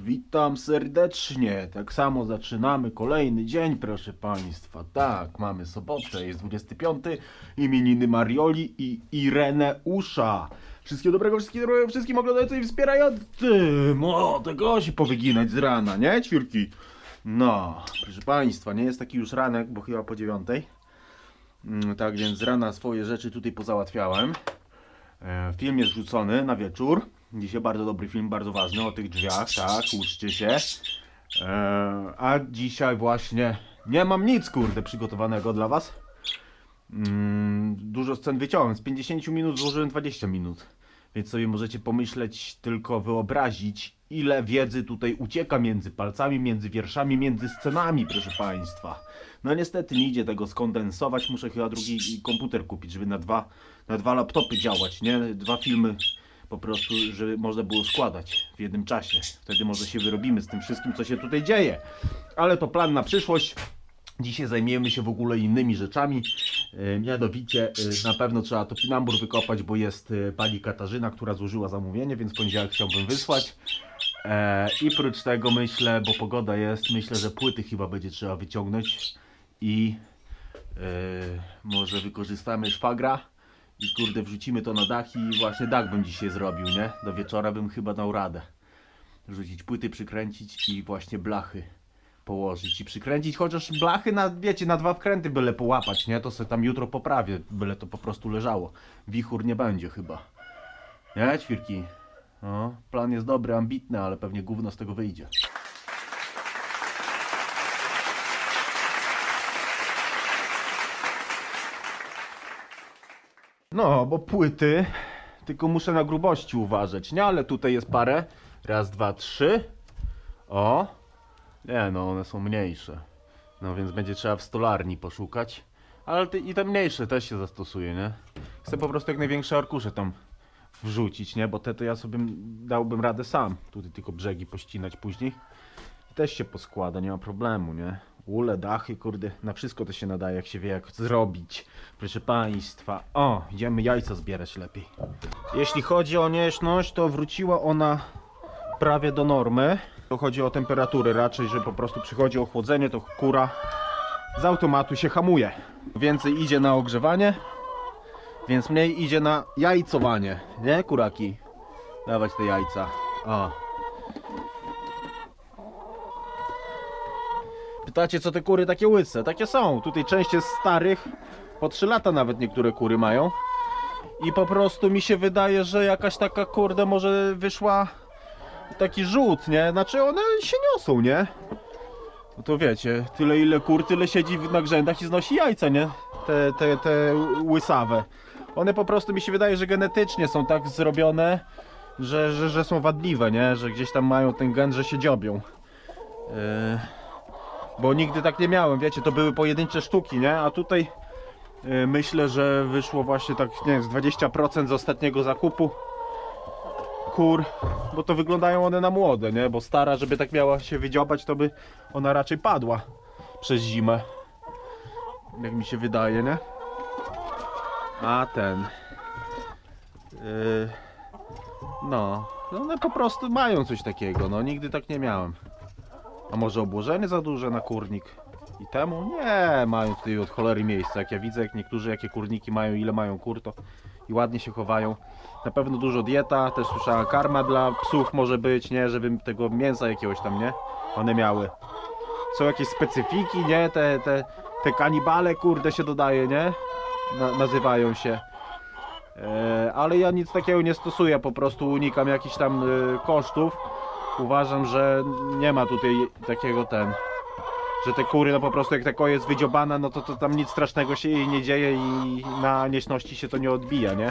Witam serdecznie. Tak samo zaczynamy kolejny dzień, proszę Państwa. Tak, mamy sobotę, jest 25. Imieniny Marioli i Ireneusza. Wszystkiego dobrego, wszystkiego dobrego wszystkim oglądającym i wspierającym. O, tego się powyginać z rana, nie, ćwierki? No, proszę Państwa, nie jest taki już ranek, bo chyba po dziewiątej. Mm, Tak więc z rana swoje rzeczy tutaj pozałatwiałem. E, Film jest rzucony na wieczór. Dzisiaj bardzo dobry film, bardzo ważny o tych drzwiach, tak, uczcie się. E, A dzisiaj właśnie nie mam nic, kurde, przygotowanego dla Was. Mm, Dużo scen wyciąłem. Z 50 minut złożyłem 20 minut. Więc sobie możecie pomyśleć, tylko wyobrazić, ile wiedzy tutaj ucieka między palcami, między wierszami, między scenami, proszę Państwa. No niestety nie idzie tego skondensować. Muszę chyba drugi komputer kupić, żeby na dwa, na dwa laptopy działać, nie? Dwa filmy po prostu, żeby można było składać w jednym czasie. Wtedy może się wyrobimy z tym wszystkim, co się tutaj dzieje. Ale to plan na przyszłość. Dzisiaj zajmiemy się w ogóle innymi rzeczami. E, Mianowicie e, na pewno trzeba to pinambur wykopać, bo jest e, pani Katarzyna, która złożyła zamówienie, więc poniedziałek chciałbym wysłać. I prócz tego myślę, bo pogoda jest, myślę, że płyty chyba będzie trzeba wyciągnąć i może wykorzystamy szwagra i kurde wrzucimy to na dach i właśnie dach bym dzisiaj zrobił, nie? Do wieczora bym chyba dał radę. Rzucić płyty, przykręcić i właśnie blachy położyć i przykręcić, chociaż blachy na, wiecie, na dwa wkręty byle połapać, nie? To sobie tam jutro poprawię, byle to po prostu leżało. Wichur nie będzie chyba. Nie, ćwirki? No, plan jest dobry, ambitny, ale pewnie gówno z tego wyjdzie. No, bo płyty, tylko muszę na grubości uważać, nie? Ale tutaj jest parę. Raz, dwa, trzy. O. Nie, no one są mniejsze. No więc będzie trzeba w stolarni poszukać. Ale te, i te mniejsze też się zastosuje, nie? Chcę po prostu jak największe arkusze tam wrzucić, nie? Bo te to ja sobie dałbym radę sam. Tutaj tylko brzegi pościnać później. I też się poskłada, nie ma problemu, nie? Ule, dachy, kurde, na wszystko to się nadaje, jak się wie jak zrobić. Proszę Państwa, o, idziemy jajca zbierać lepiej. Jeśli chodzi o nieszność, to wróciła ona prawie do normy. To chodzi o temperaturę raczej, że po prostu przychodzi ochłodzenie, to kura z automatu się hamuje. Więcej idzie na ogrzewanie, więc mniej idzie na jajcowanie, nie kuraki? Dawać te jajca. O. Pytacie, co te kury takie łyse? Takie są. Tutaj część jest starych, po 3 lata nawet niektóre kury mają. I po prostu mi się wydaje, że jakaś taka kurde może wyszła taki rzut, nie? Znaczy one się niosą, nie? No to wiecie, tyle ile kur, tyle siedzi na grzędach i znosi jajca, nie? Te, te, te łysawe. One po prostu mi się wydaje, że genetycznie są tak zrobione, że, że, że są wadliwe, nie? Że gdzieś tam mają ten gen, że się dziobią. Yy, bo nigdy tak nie miałem, wiecie, to były pojedyncze sztuki, nie? A tutaj yy, myślę, że wyszło właśnie tak, nie wiem, z 20% z ostatniego zakupu kur, bo to wyglądają one na młode, nie? Bo stara, żeby tak miała się wydziobać, to by ona raczej padła przez zimę. Jak mi się wydaje, nie? A ten. Yy, no, one po prostu mają coś takiego, no nigdy tak nie miałem. A może obłożenie za duże na kurnik? I temu? Nie, mają tutaj od cholery miejsca. Jak ja widzę, jak niektórzy jakie kurniki mają, ile mają kur, to i ładnie się chowają. Na pewno dużo dieta, też słyszałem karma dla psów może być, nie, żeby tego mięsa jakiegoś tam, nie, one miały. Są jakieś specyfiki, nie, te, te, te kanibale, kurde, się dodaje, nie, Na, nazywają się. E, ale ja nic takiego nie stosuję, po prostu unikam jakichś tam e, kosztów. Uważam, że nie ma tutaj takiego ten, że te kury, no po prostu jak tako jest wydziobana, no to, to tam nic strasznego się jej nie dzieje i na nieśności się to nie odbija, nie?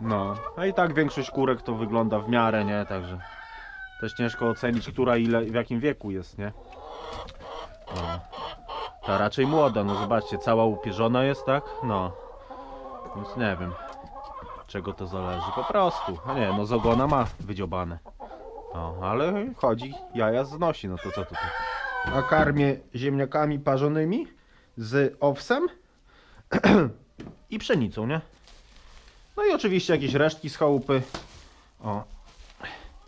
No, a i tak większość kurek to wygląda w miarę, nie? Także też ciężko ocenić, która ile, w jakim wieku jest, nie? No. Ta raczej młoda, no zobaczcie, cała upierzona jest, tak? No. Więc nie wiem, czego to zależy. Po prostu, a nie, no z ogona ma wydziobane. No, ale chodzi, jaja znosi, no to co tutaj? A karmię ziemniakami parzonymi z owsem i pszenicą, nie? No i oczywiście jakieś resztki z chałupy. O,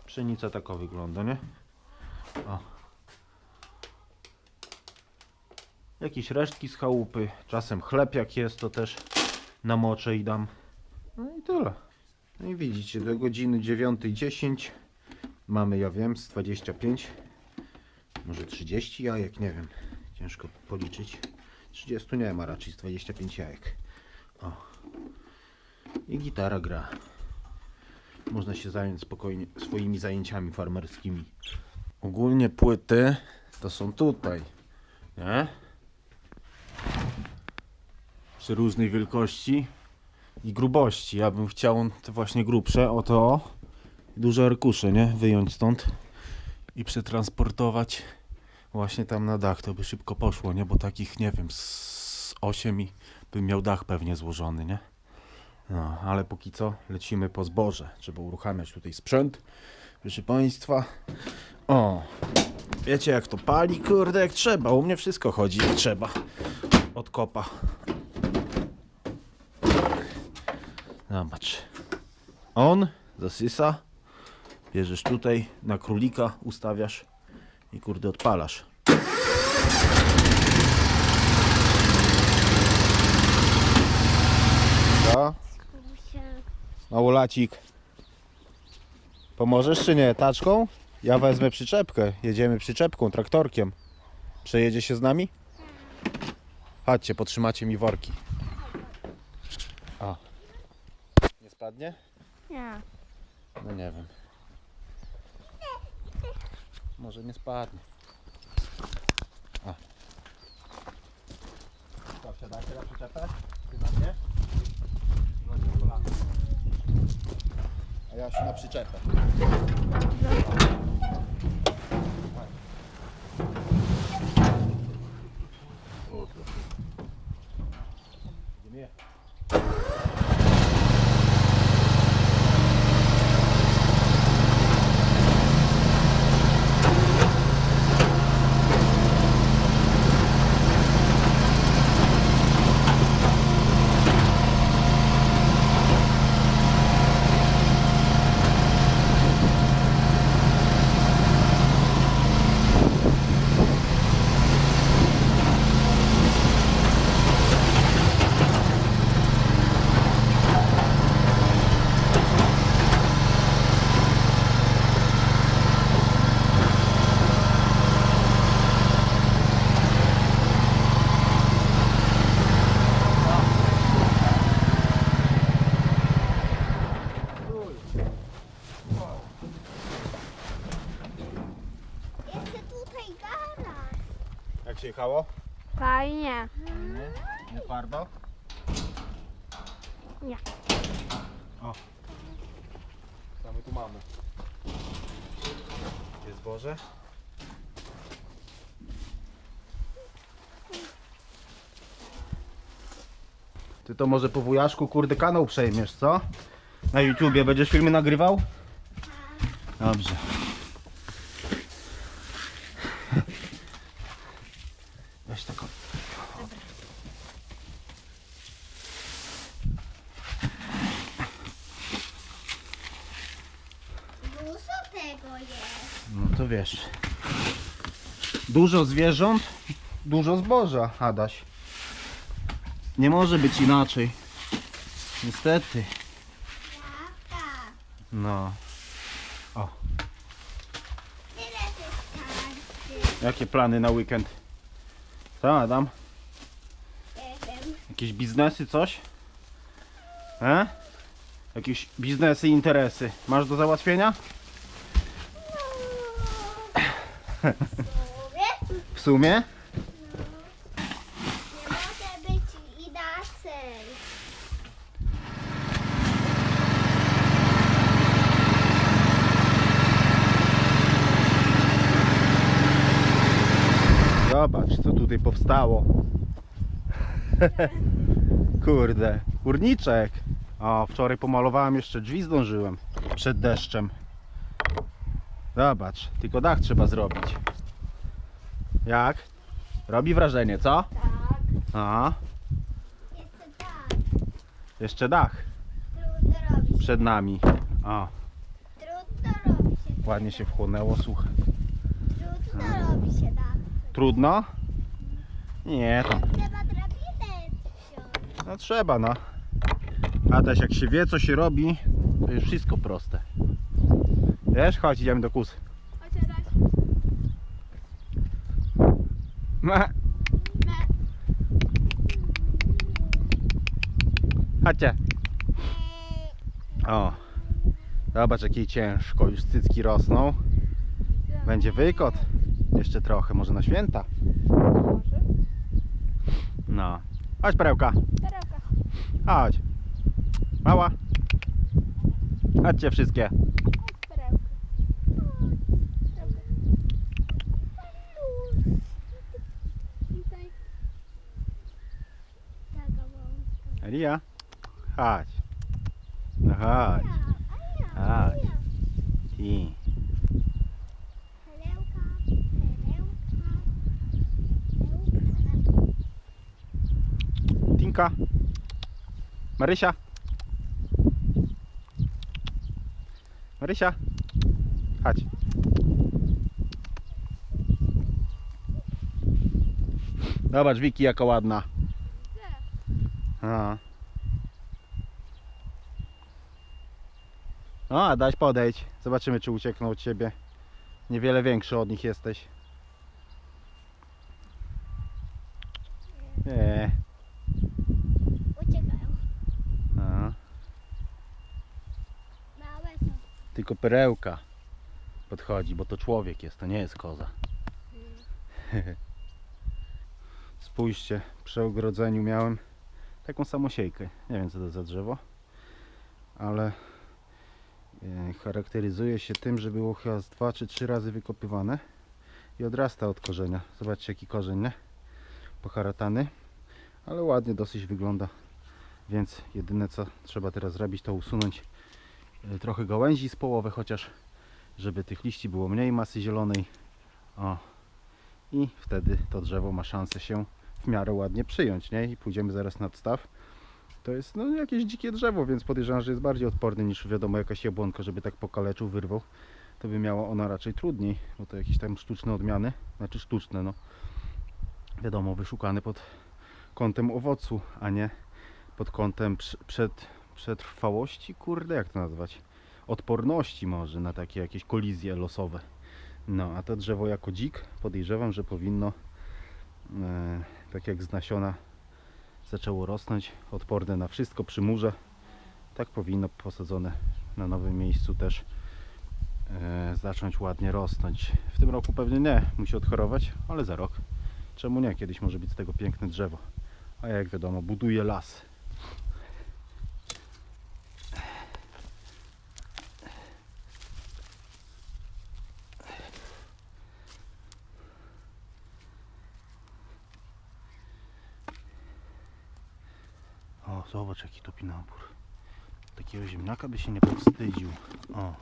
Pszenica taka wygląda, nie? O. Jakieś resztki z chałupy, czasem chleb jak jest, to też namoczę i dam. No i tyle. No i widzicie, do godziny 9.10 mamy, ja wiem, z 25, może 30 jajek, nie wiem, ciężko policzyć. 30 nie ma raczej, z 25 jajek. O. I gitara gra. Można się zająć spokojnie swoimi zajęciami farmerskimi. Ogólnie płyty to są tutaj, nie? Przy różnej wielkości i grubości. Ja bym chciał te właśnie grubsze, oto duże arkusze, nie? Wyjąć stąd i przetransportować właśnie tam na dach. To by szybko poszło, nie? Bo takich, nie wiem, z 8 i bym miał dach pewnie złożony, nie? No, ale póki co lecimy po zboże. Trzeba uruchamiać tutaj sprzęt. Proszę Państwa. O, wiecie jak to pali? Kurde, jak trzeba. U mnie wszystko chodzi jak trzeba. Od kopa. Zobacz. On zasysa. Bierzesz tutaj na królika, ustawiasz i kurde odpalasz. Co? Małolacik. Pomożesz czy nie? Taczką? Ja wezmę przyczepkę. Jedziemy przyczepką, traktorkiem. Przejedzie się z nami? Chodźcie, potrzymacie mi worki. O. Nie spadnie? Nie. No nie wiem. Może nie spadnie. O. Co, wsiadacie na przyczepę? Ty na mnie? No. A ja się na przyczepę. Idziemy. Jeszcze tutaj garaż. Jechało? Fajnie. Nie. Nie twardo? Nie. O. Co my tu mamy? Jest Boże? Ty to może po wujaszku kurde kanał przejmiesz, co? Na YouTubie będziesz filmy nagrywał? Dobrze. Weź taką. Dużo tego jest. No to wiesz. Dużo zwierząt, dużo zboża, Adaś. Nie może być inaczej. Niestety. No. O, jakie plany na weekend? Co, Adam? Jakieś biznesy, coś? E? Jakieś biznesy, interesy. Masz do załatwienia? Sumie? Nie może być inaczej. Zobacz, co tutaj powstało. Kurde, kurniczek. O, wczoraj pomalowałem jeszcze drzwi, zdążyłem. Przed deszczem. Zobacz, tylko dach trzeba zrobić. Jak? Robi wrażenie, co? Tak. A, Jeszcze tak. jeszcze dach Trudno robić. przed nami. O, Trudno robić. ładnie się wchłonęło, słuchaj. Trudno robi się tak. Trudno? Nie, to Trzeba drabinę wziąć. no trzeba, no. Adaś, jak się wie, co się robi, to jest wszystko proste. Wiesz, chodź, idziemy do kusy. Chodź, Adaś. Ma. Chodźcie. O. Zobacz, jakiej ciężko. Już cycki rosną. Będzie wykot. Jeszcze trochę, może na święta. Może? No. Chodź, perełka. Perełka. Chodź. Mała. Chodźcie wszystkie. Chodź, perełka. Perełka. Tutaj. Taka Elia. Chodź. No chodź. Chodź. Perełka. Tinka. Marysia. Marysia. Chodź. Zobacz, Wiki, jaka ładna. A. O, Adaś, podejdź. Zobaczymy, czy uciekną od ciebie. Niewiele większy od nich jesteś. Nie. Uciekają. A. Małe są. Tylko perełka podchodzi, bo to człowiek jest, to nie jest koza. Spójrzcie, przy ogrodzeniu miałem taką samosiejkę. Nie wiem co to za drzewo, ale e, charakteryzuje się tym, że było chyba dwa czy trzy razy wykopywane i odrasta od korzenia. Zobaczcie jaki korzeń, nie? Poharatany, ale ładnie dosyć wygląda. Więc jedyne co trzeba teraz zrobić to usunąć e, trochę gałęzi z połowy chociaż, żeby tych liści było mniej masy zielonej. O. I wtedy to drzewo ma szansę się w miarę ładnie przyjąć, nie? I pójdziemy zaraz nad staw. To jest no, jakieś dzikie drzewo, więc podejrzewam, że jest bardziej odporny niż wiadomo jakaś jabłonka, żeby tak pokaleczył, wyrwał. To by miało ona raczej trudniej, bo to jakieś tam sztuczne odmiany, znaczy sztuczne, no. Wiadomo, wyszukane pod kątem owocu, a nie pod kątem przed, przetrwałości, kurde, jak to nazwać? Odporności może na takie jakieś kolizje losowe. No, a to drzewo jako dzik podejrzewam, że powinno, e, tak jak z nasiona zaczęło rosnąć, odporne na wszystko przy murze. Tak powinno posadzone na nowym miejscu też e, zacząć ładnie rosnąć. W tym roku pewnie nie, musi odchorować, ale za rok. Czemu nie? Kiedyś może być z tego piękne drzewo. A jak wiadomo, buduje las. Zobacz jaki topinambur. Takiego ziemniaka by się nie powstydził. O.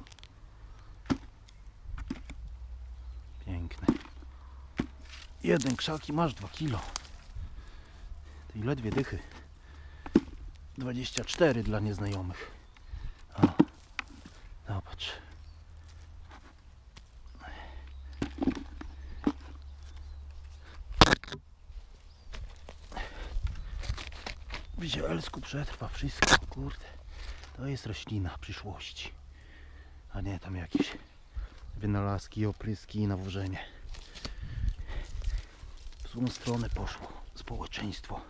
Piękny. Jeden krzak i masz 2 kilo. I ledwie dychy. 24 dla nieznajomych. O. Zobacz. W zielsku przetrwa wszystko, kurde. To jest roślina przyszłości. A nie tam jakieś wynalazki, opryski i nawożenie. W złą stronę poszło społeczeństwo.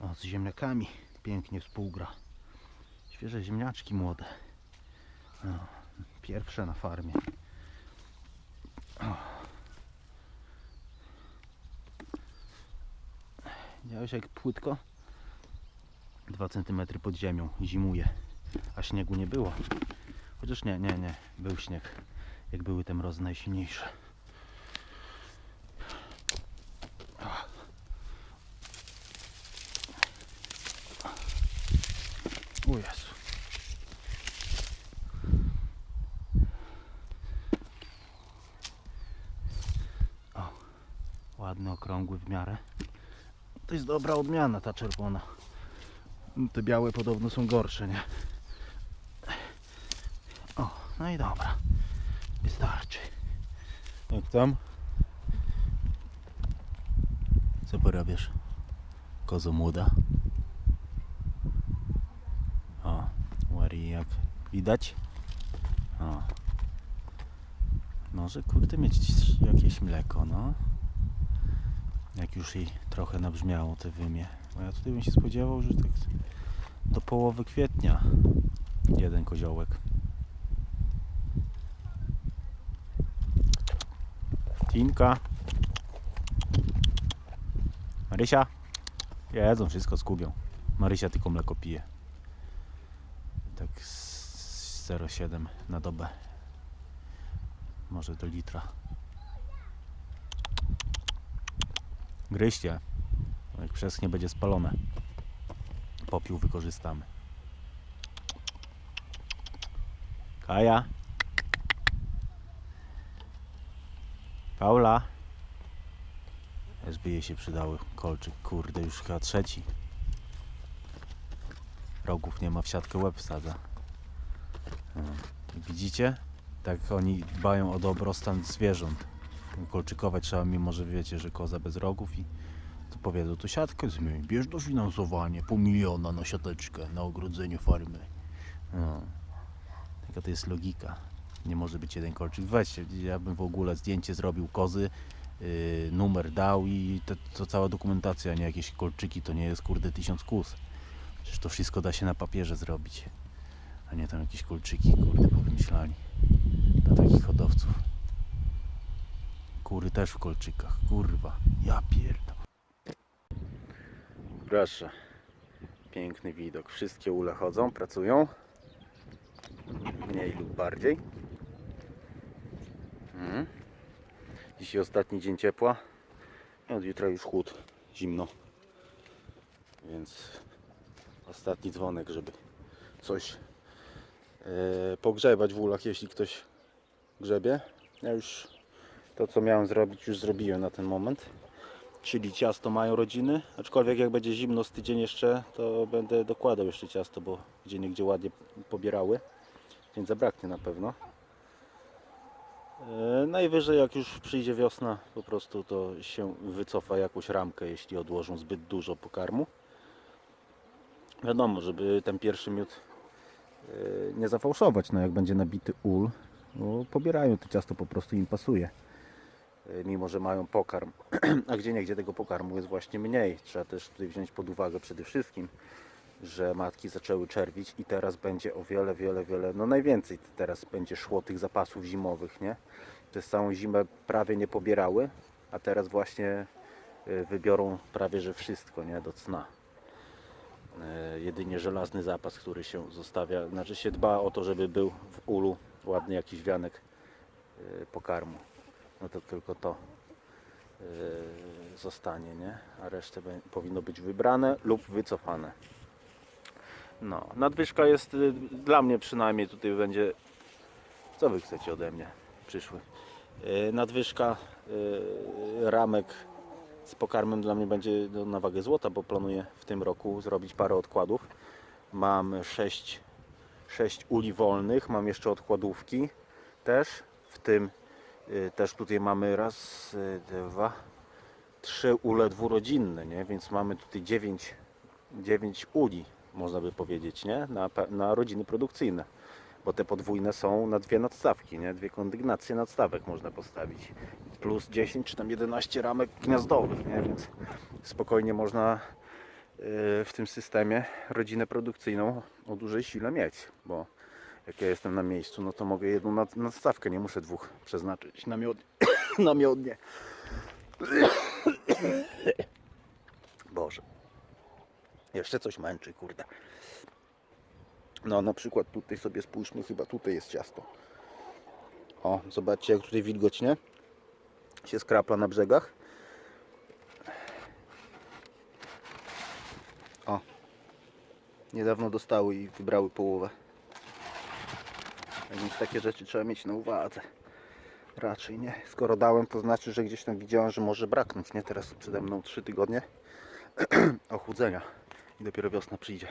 O, z ziemniakami pięknie współgra. Świeże ziemniaczki młode. O, pierwsze na farmie. O. Widziałeś jak płytko? 2 cm pod ziemią zimuje, a śniegu nie było. Chociaż nie, nie, nie, był śnieg, jak były te mrozy najsilniejsze. O ładny, okrągły w miarę. To jest dobra odmiana ta czerwona. Te białe podobno są gorsze, nie? O, no i dobra. Starczy. Jak tam? Co porabiasz? Kozo młoda? O, Łari jak widać? O. Może kurde mieć jakieś mleko, no. Jak już jej trochę nabrzmiało te wymie. Ja tutaj bym się spodziewał, że tak do połowy kwietnia jeden koziołek. Tinka. Marysia. Jedzą wszystko, skubią. Marysia tylko mleko pije. Tak z 0,7 na dobę. Może do litra. Gryźcie. Jak przeschnie będzie spalone. Popiół wykorzystamy. Kaja. Paula. Też by jej się przydały kolczyk. Kurde, już chyba trzeci. Rogów nie ma, w siatkę łeb wsadza. No. Widzicie? Tak oni dbają o dobrostan zwierząt. Kolczykować trzeba, mimo że wiecie, że koza bez rogów i powiedzą, to siatkę zmień, bierz dofinansowanie, pół miliona na siateczkę, na ogrodzeniu farmy. No. Taka to jest logika. Nie może być jeden kolczyk. Weźcie, ja bym w ogóle zdjęcie zrobił kozy, yy, numer dał i to, to cała dokumentacja, nie jakieś kolczyki, to nie jest kurde tysiąc kus. Przecież to wszystko da się na papierze zrobić. A nie tam jakieś kolczyki, kurde, powymyślali. Dla takich hodowców. Kury też w kolczykach, kurwa. Ja pierdolę. Proszę. Piękny widok. Wszystkie ule chodzą, pracują. Mniej lub bardziej. Mhm. Dzisiaj ostatni dzień ciepła. I od jutra już chłód, zimno. Więc ostatni dzwonek, żeby coś e, pogrzebać w ulach, jeśli ktoś grzebie. Ja już to, co miałem zrobić, już zrobiłem na ten moment. Czyli ciasto mają rodziny, aczkolwiek jak będzie zimno z tydzień jeszcze, to będę dokładał jeszcze ciasto, bo gdzie niegdzie ładnie pobierały, więc zabraknie na pewno. E, Najwyżej jak już przyjdzie wiosna, po prostu to się wycofa jakąś ramkę, jeśli odłożą zbyt dużo pokarmu. Wiadomo, żeby ten pierwszy miód e, nie zafałszować, no jak będzie nabity ul, no pobierają to ciasto, po prostu im pasuje. E, Mimo, że mają pokarm, a gdzie niegdzie tego pokarmu jest właśnie mniej. Trzeba też tutaj wziąć pod uwagę przede wszystkim, że matki zaczęły czerwić i teraz będzie o wiele, wiele, wiele, no najwięcej teraz będzie szło tych zapasów zimowych, nie? Przez całą zimę prawie nie pobierały, a teraz właśnie y, wybiorą prawie że wszystko, nie? Do cna. E, Jedynie żelazny zapas, który się zostawia, znaczy się dba o to, żeby był w ulu ładny jakiś wianek pokarmu. No to tylko to y, zostanie, nie? A resztę powinno być wybrane lub wycofane. No, nadwyżka jest y, dla mnie przynajmniej tutaj będzie. Co wy chcecie ode mnie? Przyszły. Y, Nadwyżka y, ramek z pokarmem dla mnie będzie no, na wagę złota, bo planuję w tym roku zrobić parę odkładów. Mam 6, 6 uli wolnych, mam jeszcze odkładówki też, w tym też tutaj mamy raz, y, dwa, trzy ule dwurodzinne, nie? więc mamy tutaj 9, 9 uli, można by powiedzieć, nie? Na, na rodziny produkcyjne. Bo te podwójne są na dwie nadstawki, nie? Dwie kondygnacje nadstawek można postawić. Plus 10 czy tam 11 ramek gniazdowych, nie? Więc spokojnie można y, w tym systemie rodzinę produkcyjną o dużej sile mieć, bo jak ja jestem na miejscu, no to mogę jedną nad- nadstawkę, nie muszę dwóch przeznaczyć na miod na miodnie. Boże. Jeszcze coś męczy, kurde. No na przykład tutaj sobie spójrzmy, chyba tutaj jest ciasto. O, zobaczcie jak tutaj wilgoć, nie? Się skrapla na brzegach. O. Niedawno dostały i wybrały połowę. Więc takie rzeczy trzeba mieć na uwadze. Raczej nie. Skoro dałem, to znaczy, że gdzieś tam widziałem, że może braknąć, nie? Teraz przede mną 3 tygodnie ochłodzenia i dopiero wiosna przyjdzie.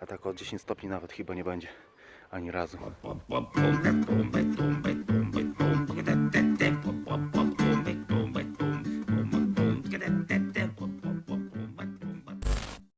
A tak o 10 stopni nawet chyba nie będzie ani razu.